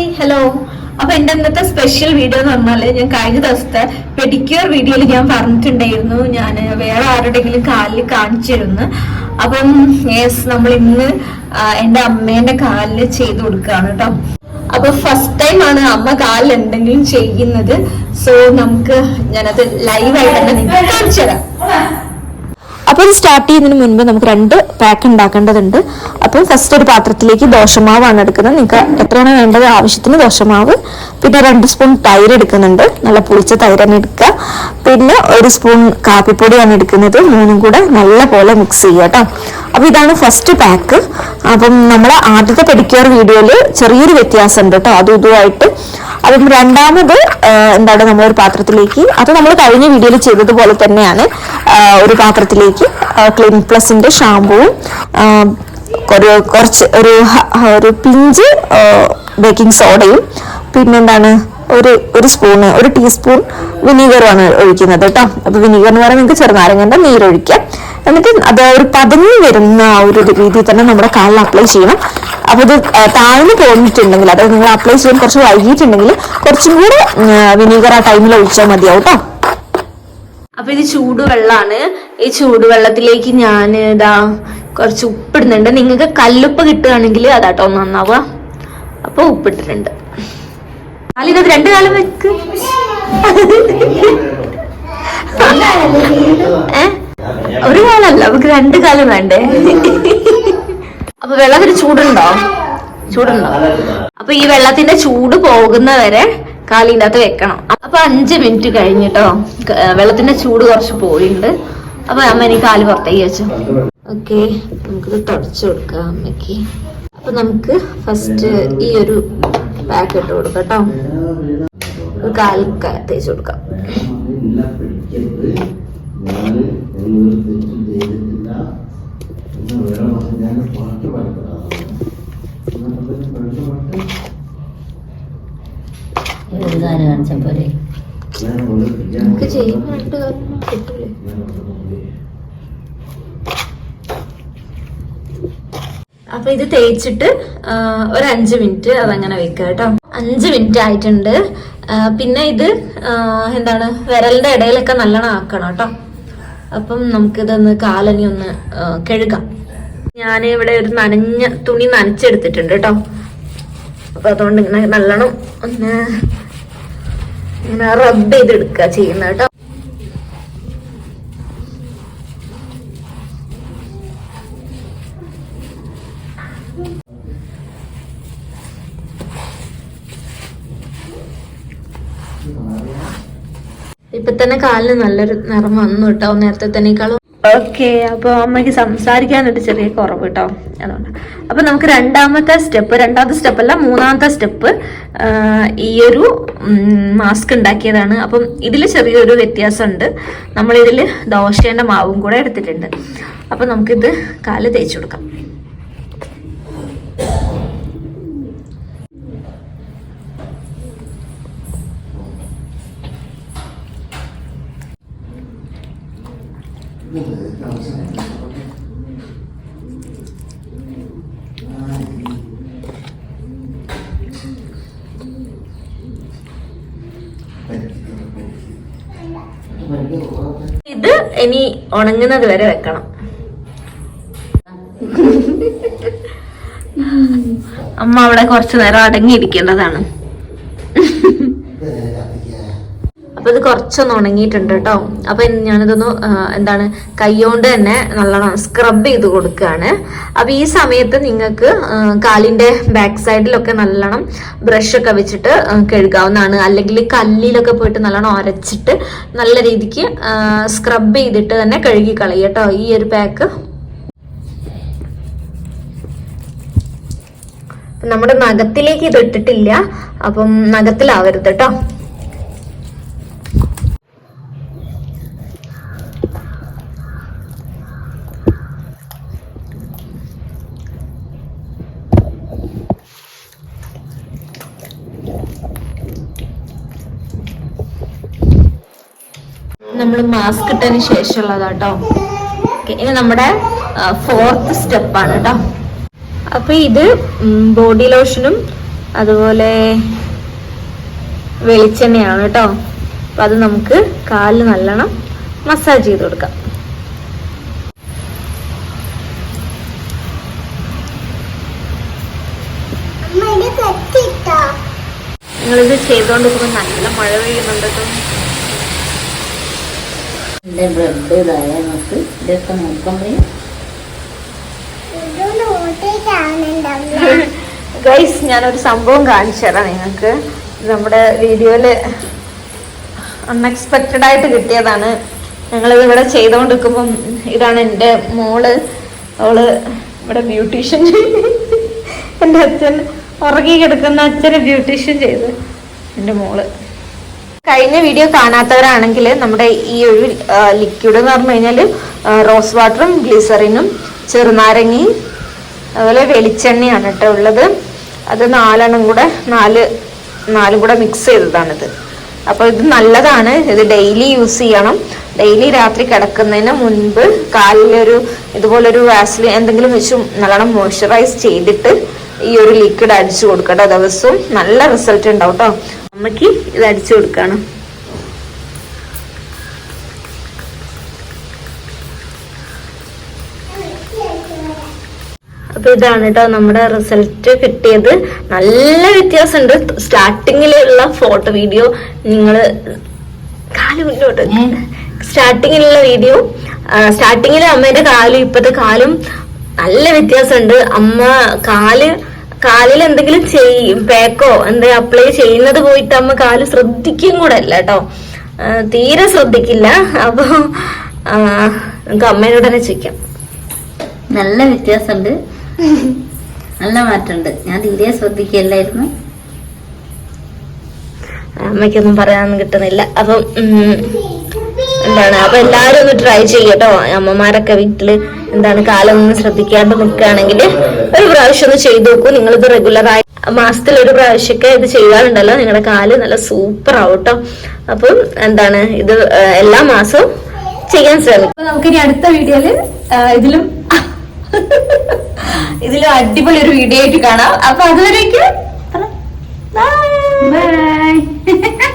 Hi hello അപ്പൊ എന്റെ ഇന്നത്തെ സ്പെഷ്യൽ വീഡിയോ എന്ന് പറഞ്ഞാൽ ഞാൻ കഴിഞ്ഞ ദിവസത്തെ പെഡിക്യൂർ വീഡിയോയിൽ ഞാൻ പറഞ്ഞിട്ടുണ്ടായിരുന്നു. ഞാൻ വേറെ ആരുടെങ്കിലും കാലിൽ കാണിച്ചിരുന്നു. അപ്പം യെസ് നമ്മൾ ഇന്ന് എന്റെ അമ്മേന്റെ കാലിൽ ചെയ്തു കൊടുക്കുകയാണ് കേട്ടോ. അപ്പൊ ഫസ്റ്റ് ടൈം ആണ് അമ്മ കാലിൽ എന്തെങ്കിലും ചെയ്യുന്നത്. സോ നമുക്ക് ഞാനത് ലൈവായിട്ട് തന്നെ കാണിച്ചു തരാം അപ്പോൾ ഇത് സ്റ്റാർട്ട് ചെയ്യുന്നതിന് മുൻപ് നമുക്ക് രണ്ട് പാക്ക് ഉണ്ടാക്കേണ്ടതുണ്ട്. അപ്പോൾ ഫസ്റ്റ് ഒരു പാത്രത്തിലേക്ക് ദോശമാവാണ് എടുക്കുന്നത്. നിങ്ങൾക്ക് എത്രയാണ് വേണ്ടത്? ആവശ്യത്തിന് ദോശമാവ്. പിന്നെ രണ്ട് സ്പൂൺ തൈര് എടുക്കുന്നുണ്ട്. നല്ല പുളിച്ച തൈര് തന്നെ എടുക്കുക. പിന്നെ ഒരു സ്പൂൺ കാപ്പിപ്പൊടിയാണ് എടുക്കുന്നത്. മൂന്നും കൂടെ നല്ല പോലെ മിക്സ് ചെയ്യുക കേട്ടോ. അപ്പോൾ ഇതാണ് ഫസ്റ്റ് പാക്ക് അപ്പം നമ്മൾ ആദ്യത്തെ പെഡിക്യൂർ വീഡിയോയിൽ ചെറിയൊരു വ്യത്യാസം വ്യത്യാസമുണ്ട് കേട്ടോ. അതും ഇതുമായിട്ട് അപ്പം രണ്ടാമത് എന്താണ് നമ്മൾ ഒരു പാത്രത്തിലേക്ക് അത് നമ്മൾ കഴിഞ്ഞ വീഡിയോയിൽ ചെയ്തതുപോലെ തന്നെയാണ് ഒരു പാത്രത്തിലേക്ക് ക്ലീൻ പ്ലസിന്റെ ഷാമ്പുവും കുറച്ച് ഒരു ഒരു പിഞ്ച് ബേക്കിംഗ് സോഡയും പിന്നെന്താണ് ഒരു ഒരു സ്പൂണ് ഒരു ടീസ്പൂൺ വിനീഗറുമാണ് ഒഴിക്കുന്നത് കേട്ടോ. അപ്പൊ വിനീഗർ എന്ന് പറയുമ്പോൾ നിങ്ങൾക്ക് ചെറുനാരങ്ങന്റെ നീരൊഴിക്കാം. എന്നിട്ട് അത് ഒരു പതഞ്ഞു വരുന്ന ആ ഒരു രീതിയിൽ തന്നെ നമ്മുടെ കാലിൽ അപ്ലൈ ചെയ്യണം. അപ്പൊ ഇത് താഴ്ന്നു പോന്നിട്ടുണ്ടെങ്കിൽ അതായത് നിങ്ങൾ അപ്ലൈ ചെയ്യാൻ കുറച്ച് വൈകിയിട്ടുണ്ടെങ്കിൽ കുറച്ചും കൂടെ വിനീഗർ ആ ടൈമിൽ ഒഴിച്ചാൽ മതിയാവും കേട്ടോ അപ്പൊ ഇത് ചൂടുവെള്ളാണ്. ഈ ചൂടുവെള്ളത്തിലേക്ക് ഞാൻ ഇതാ കുറച്ച് ഉപ്പിടുന്നുണ്ട്. നിങ്ങൾക്ക് കല്ലുപ്പ് കിട്ടുകയാണെങ്കിൽ അതാട്ടോ നന്നാവുക. അപ്പൊ ഉപ്പിട്ടിട്ടുണ്ട്. കാലിനത് രണ്ടു കാലം വെക്ക്. ഒരു കാലല്ല നമുക്ക് രണ്ട് കാലം വേണ്ടേ? അപ്പൊ വെള്ളത്തിന് ചൂടുണ്ടോ? ചൂടുണ്ടോ? അപ്പൊ ഈ വെള്ളത്തിന്റെ ചൂട് പോകുന്നവരെ കാലിന്റെ അകത്ത് വെക്കണം. അപ്പൊ അഞ്ച് മിനിറ്റ് കഴിഞ്ഞിട്ടോ? വെള്ളത്തിന്റെ ചൂട് കുറച്ച് പോയിട്ടുണ്ട് അപ്പൊ അമ്മ എനിക്ക് കാൽ പുറത്തേക്ക് വെച്ചു. ഓക്കെ നമുക്കിത് തുടച്ചു കൊടുക്കാം അമ്മയ്ക്ക്. അപ്പൊ നമുക്ക് ഫസ്റ്റ് ഈ ഒരു പാക്ക് ഇട്ട് കൊടുക്കാം കേട്ടോ. ഒരു തേച്ച് കൊടുക്കാം ഒരു കാര്യം കാണിച്ചാൽ പോരെ നമുക്ക് കാലം കിട്ടൂലേ? അപ്പൊ ഇത് തേച്ചിട്ട് ഒരു അഞ്ച് മിനിറ്റ് അതങ്ങനെ വെക്കുക കേട്ടോ. അഞ്ച് മിനിറ്റ് ആയിട്ടുണ്ട്. പിന്നെ ഇത് എന്താണ് വിരലിന്റെ ഇടയിലൊക്കെ നല്ലോണം ആക്കണം കേട്ടോ. അപ്പം നമുക്കിതൊന്ന് കാലനി ഒന്ന് കഴുകാം. ഞാൻ ഇവിടെ ഒരു നനഞ്ഞ തുണി നനച്ചെടുത്തിട്ടുണ്ട് കേട്ടോ. അപ്പൊ അതുകൊണ്ട് ഇങ്ങനെ നല്ലോണം ഒന്ന് ഇങ്ങനെ റബ് ചെയ്തെടുക്കുക ചെയ്യുന്നത് കേട്ടോ. ഇപ്പൊ തന്നെ കാലിന് നല്ലൊരു നിറം വന്നു കേട്ടോ. നേരത്തെ തന്നെക്കാളും ഓക്കെ അപ്പോൾ അമ്മയ്ക്ക് സംസാരിക്കാനൊരു ചെറിയ കുറവ് കേട്ടോ അതുകൊണ്ട്. അപ്പോൾ നമുക്ക് രണ്ടാമത്തെ സ്റ്റെപ്പ് രണ്ടാമത്തെ സ്റ്റെപ്പ് അല്ല മൂന്നാമത്തെ സ്റ്റെപ്പ് ഈ ഒരു മാസ്ക് ഉണ്ടാക്കിയതാണ്. അപ്പം ഇതിൽ ചെറിയൊരു വ്യത്യാസമുണ്ട്. നമ്മൾ ദോശേന്റെ മാവും കൂടെ എടുത്തിട്ടുണ്ട്. അപ്പൊ നമുക്കിത് കാൽ തേച്ച് കൊടുക്കാം. ഇത് ഇനി ഉണങ്ങുന്നത് വരെ വെക്കണം. അമ്മ അവിടെ കുറച്ചു നേരം അടങ്ങിയിരിക്കേണ്ടതാണ്. അപ്പൊ ഇത് കുറച്ചൊന്ന് ഉണങ്ങിയിട്ടുണ്ട് കേട്ടോ. അപ്പൊ ഞാനിതൊന്ന് എന്താണ് കൈകൊണ്ട് തന്നെ നല്ലോണം സ്ക്രബ് ചെയ്ത് കൊടുക്കുകയാണ്. അപ്പോൾ ഈ സമയത്ത് നിങ്ങൾക്ക് കാലിന്റെ ബാക്ക് സൈഡിലൊക്കെ നല്ലോണം ബ്രഷ് ഒക്കെ വെച്ചിട്ട് കഴുകാവുന്നതാണ്. അല്ലെങ്കിൽ കല്ലിലൊക്കെ പോയിട്ട് നല്ലോണം ഉരച്ചിട്ട് നല്ല രീതിക്ക് സ്ക്രബ് ചെയ്തിട്ട് തന്നെ കഴുകി കളയുക കേട്ടോ ഈ ഒരു പാക്ക് നമ്മുടെ നഖത്തിലേക്ക് ഇത് ഇട്ടിട്ടില്ല. അപ്പം നഖത്തിലാവരുത് കേട്ടോ. നമ്മൾ മാസ്ക് ഇട്ടതിന് ശേഷമുള്ളതാട്ടോ. ഇനി നമ്മുടെ ഫോർത്ത് സ്റ്റെപ്പാണ് കേട്ടോ അപ്പൊ ഇത് ബോഡി ലോഷനും അതുപോലെ വെളിച്ചെണ്ണയാണ് കേട്ടോ അപ്പൊ അത് നമുക്ക് കാലിൽ നല്ലോണം മസാജ് ചെയ്ത് കൊടുക്കാം. നിങ്ങളിത് ചെയ്തുകൊണ്ടിരിക്കുമ്പോൾ നല്ല മഴ പെയ്യുന്നുണ്ട് കേട്ടോ എന്റെ ബ്രെഡ് ഇതായ നമുക്ക്. ഇതൊക്കെ നോക്കുമ്പോൾ ഗൈസ് ഞാനൊരു സംഭവം കാണിച്ചു തരാം നിങ്ങൾക്ക്. നമ്മുടെ വീഡിയോയിൽ അൺഎക്സ്പെക്റ്റഡ് ആയിട്ട് കിട്ടിയതാണ്. ഞങ്ങളിത് ഇവിടെ ചെയ്തുകൊണ്ടിരിക്കുമ്പം ഇതാണ് എന്റെ മോൾ. അവൾ ഇവിടെ ബ്യൂട്ടീഷ്യൻ എന്റെ അച്ഛൻ ഉറങ്ങി കിടക്കുന്ന അച്ഛന് ബ്യൂട്ടീഷ്യൻ ചെയ്ത് എന്റെ മോൾ. കഴിഞ്ഞ വീഡിയോ കാണാത്തവരാണെങ്കിൽ നമ്മുടെ ഈ ഒരു ലിക്വിഡ് എന്ന് പറഞ്ഞു കഴിഞ്ഞാൽ റോസ് വാട്ടറും ഗ്ലിസറിനും ചെറുനാരങ്ങയും അതുപോലെ വെളിച്ചെണ്ണയാണ് കേട്ടോ ഉള്ളത്. അത് നാലെണ്ണം കൂടെ നാല് നാലും കൂടെ മിക്സ് ചെയ്തതാണിത്. അപ്പോൾ ഇത് നല്ലതാണ്. ഇത് ഡെയിലി യൂസ് ചെയ്യണം. ഡെയിലി രാത്രി കിടക്കുന്നതിന് മുൻപ് കാലിലൊരു ഇതുപോലൊരു വാസ്ലി എന്തെങ്കിലും വെച്ച് നല്ലോണം മോയ്സ്ചറൈസ് ചെയ്തിട്ട് ഈ ഒരു ലിക്വിഡ് അടിച്ചു കൊടുക്കട്ടോ. ദിവസവും നല്ല റിസൾട്ട് ഉണ്ടാവും കേട്ടോ. അമ്മയ്ക്ക് ഇത് അടിച്ചു കൊടുക്കാണ്. അപ്പൊ ഇതാണ് കേട്ടോ നമ്മുടെ റിസൾട്ട് കിട്ടിയത്. നല്ല വ്യത്യാസമുണ്ട് സ്റ്റാർട്ടിങ്ങിലുള്ള ഫോട്ടോ വീഡിയോ നിങ്ങൾ കാൽ മുന്നോട്ട് സ്റ്റാർട്ടിങ്ങിലുള്ള വീഡിയോ സ്റ്റാർട്ടിങ്ങിലെ അമ്മേന്റെ കാലും ഇപ്പത്തെ കാലും നല്ല വ്യത്യാസമുണ്ട് അമ്മ കാൽ കാലിൽ എന്തെങ്കിലും ചെയ്യും പാക്കോ എന്താ അപ്ലൈ ചെയ്യുന്നത് പോയിട്ട് അമ്മ കാൽ ശ്രദ്ധിക്കും കൂടെ അല്ല കേട്ടോ തീരെ ശ്രദ്ധിക്കില്ല. അപ്പൊ നമുക്ക് അമ്മേനോട് തന്നെ ചോദിക്കാം. നല്ല വ്യത്യാസമുണ്ട്. നല്ല മാറ്റമുണ്ട്. ഞാൻ തീരെ ശ്രദ്ധിക്കില്ലായിരുന്നു. അമ്മയ്ക്കൊന്നും പറയാനൊന്നും കിട്ടുന്നില്ല. അപ്പം എന്താണ് അപ്പൊ എല്ലാരും ഒന്ന് ട്രൈ ചെയ്യട്ടോ. അമ്മമാരൊക്കെ വീട്ടിൽ എന്താണ് കാലം ഒന്നും ശ്രദ്ധിക്കാണ്ട് നിൽക്കുകയാണെങ്കിൽ ഒരു പ്രാവശ്യം ഒന്ന് ചെയ്തു നോക്കൂ. നിങ്ങളിത് റെഗുലറായി മാസത്തിൽ ഒരു പ്രാവശ്യമൊക്കെ ഇത് ചെയ്യാറുണ്ടല്ലോ. നിങ്ങളുടെ കാൽ നല്ല സൂപ്പർ ആവട്ടോ. അപ്പം എന്താണ് ഇത് എല്ലാ മാസവും ചെയ്യാൻ ശ്രമിക്കും. അപ്പൊ നമുക്ക് ഇനി അടുത്ത വീഡിയോയിൽ ഇതിലും ഇതിലും അടിപൊളി ഒരു വീഡിയോ ആയിട്ട് കാണാം. അപ്പൊ അതുവരേക്കും ബൈ